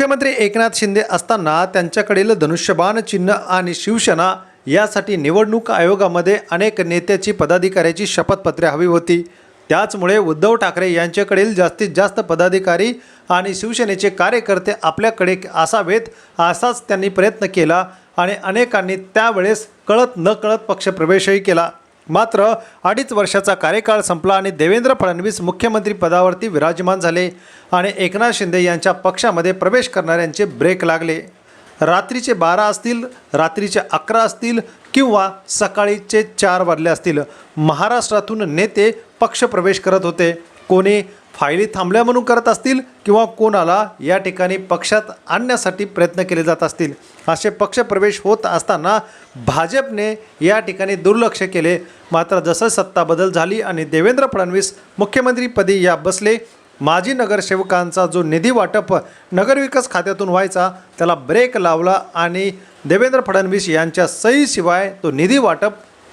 मुख्यमंत्री एकनाथ शिंदे असताना त्यांच्याकडील धनुष्यबाण चिन्ह आणि शिवसेना यासाठी निवडणूक आयोगामध्ये अनेक नेत्याची पदाधिकाऱ्याची शपथपत्रे हवी होती. त्याचमुळे उद्धव ठाकरे यांच्याकडील जास्तीत जास्त पदाधिकारी आणि शिवसेनेचे कार्यकर्ते आपल्याकडे असावेत असाच त्यांनी प्रयत्न केला आणि अनेकांनी त्यावेळेस कळत न कळत पक्षप्रवेशही केला. मात्र अडीच वर्षाचा कार्यकाळ संपला आणि देवेंद्र फडणवीस मुख्यमंत्री पदावरती विराजमान झाले आणि एकनाथ शिंदे यांच्या पक्षामध्ये प्रवेश करणाऱ्यांचे ब्रेक लागले. रात्रीचे बारा असतील रात्रीचे अकरा असतील किंवा सकाळीचे चार वाजले असतील महाराष्ट्रातून नेते पक्षप्रवेश करत होते. कोणी फायली थांबल्या म्हणून करत असतील किंवा कोणाला या ठिकाणी पक्षात आणण्यासाठी प्रयत्न केले जात असतील. असे पक्षप्रवेश होत असताना भाजपने या ठिकाणी दुर्लक्ष केले. मात्र जसं सत्ता बदल झाली आणि देवेंद्र फडणवीस मुख्यमंत्रीपदी या बसले माजी नगरसेवकांचा जो निधी वाटप नगरविकास खात्यातून व्हायचा त्याला ब्रेक लावला आणि देवेंद्र फडणवीस यांच्या सहीशिवाय तो निधी वाटप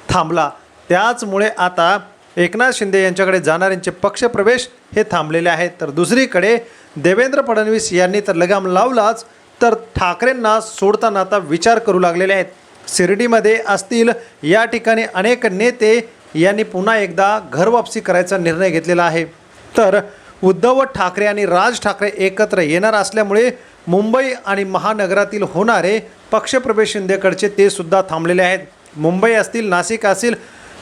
थांबला. त्याचमुळे आता एकनाथ शिंदे यांच्याकडे जाणाऱ्यांचे पक्षप्रवेश हे थांबलेले आहेत. तर दुसरीकडे देवेंद्र फडणवीस यांनी तर लगाम लावलाच तर ठाकरेंना सोडताना आता विचार करू लागलेले आहेत. शिर्डीमध्ये असतील या ठिकाणी अनेक नेते यांनी पुन्हा एकदा घरवापसी करायचा निर्णय घेतलेला आहे. तर उद्धव ठाकरे आणि राज ठाकरे एकत्र येणार असल्यामुळे मुंबई आणि महानगरातील होणारे पक्षप्रवेश शिंदेकडचे ते सुद्धा थांबलेले आहेत. मुंबई असतील नाशिक असतील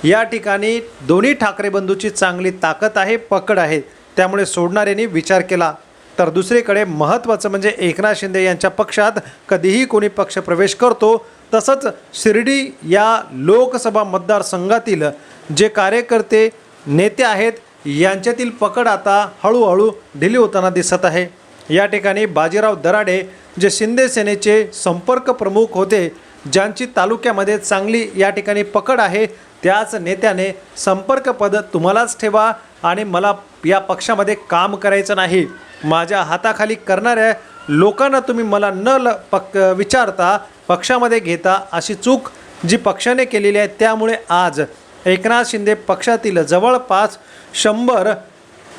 या ठिकाणी दोन्ही ठाकरे बंधूची चांगली ताकद आहे पकड आहे. त्यामुळे सोडणाऱ्यांनी विचार केला. तर दुसरीकडे महत्त्वाचं म्हणजे एकनाथ शिंदे यांच्या पक्षात कधीही कोणी पक्ष प्रवेश करतो तसंच शिर्डी या लोकसभा मतदारसंघातील जे कार्यकर्ते नेते आहेत यांच्यातील पकड आता हळूहळू ढिली होताना दिसत आहे. या ठिकाणी बाजीराव दराडे जे शिंदे सेनेचे संपर्क प्रमुख होते ज्यांची तालुक्यामध्ये चांगली या ठिकाणी पकड आहे त्याच नेत्याने संपर्क पद तुम्हालाच ठेवा आणि मला या पक्षामध्ये काम करायचं नाही. माझ्या हाताखाली करणाऱ्या लोकांना तुम्ही मला न ल पक विचारता पक्षामध्ये घेता अशी चूक जी पक्षाने केलेली आहे त्यामुळे आज एकनाथ शिंदे पक्षातील जवळपास शंभर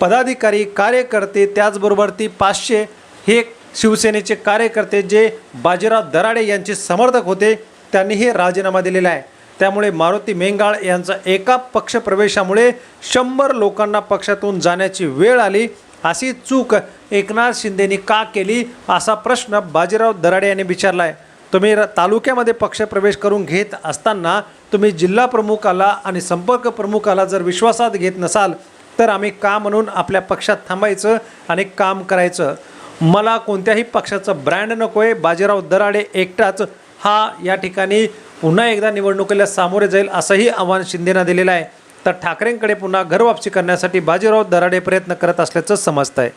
पदाधिकारी कार्यकर्ते त्याचबरोबर ती पाचशे हे शिवसेनेचे कार्यकर्ते जे बाजीराव दराडे यांचे समर्थक होते त्यांनी हे राजीनामा दिलेला आहे. त्यामुळे मारुती मेंगाळ यांचा एका पक्षप्रवेशामुळे शंभर लोकांना पक्षातून जाण्याची वेळ आली. अशी चूक एकनाथ शिंदेनी का केली असा प्रश्न बाजीराव दराडे यांनी विचारला आहे तुम्ही तालुक्यामध्ये पक्षप्रवेश करून घेत असताना तुम्ही जिल्हा प्रमुखाला आणि संपर्क प्रमुखाला जर विश्वासात घेत नसाल तर आम्ही का म्हणून आपल्या पक्षात थांबायचं आणि काम करायचं? मला कोणत्याही पक्षाचं ब्रँड नको आहे बाजीराव दराडे एकटाच हा या ठिकाणी पुन्हा एकदा निवडणुकीला सामोरे जाईल असंही आव्हान शिंदेना दिलेलं आहे. तर ठाकरेंकडे पुन्हा घरवापसी करण्यासाठी बाजीराव दराडे प्रयत्न करत असल्याचं समजतं आहे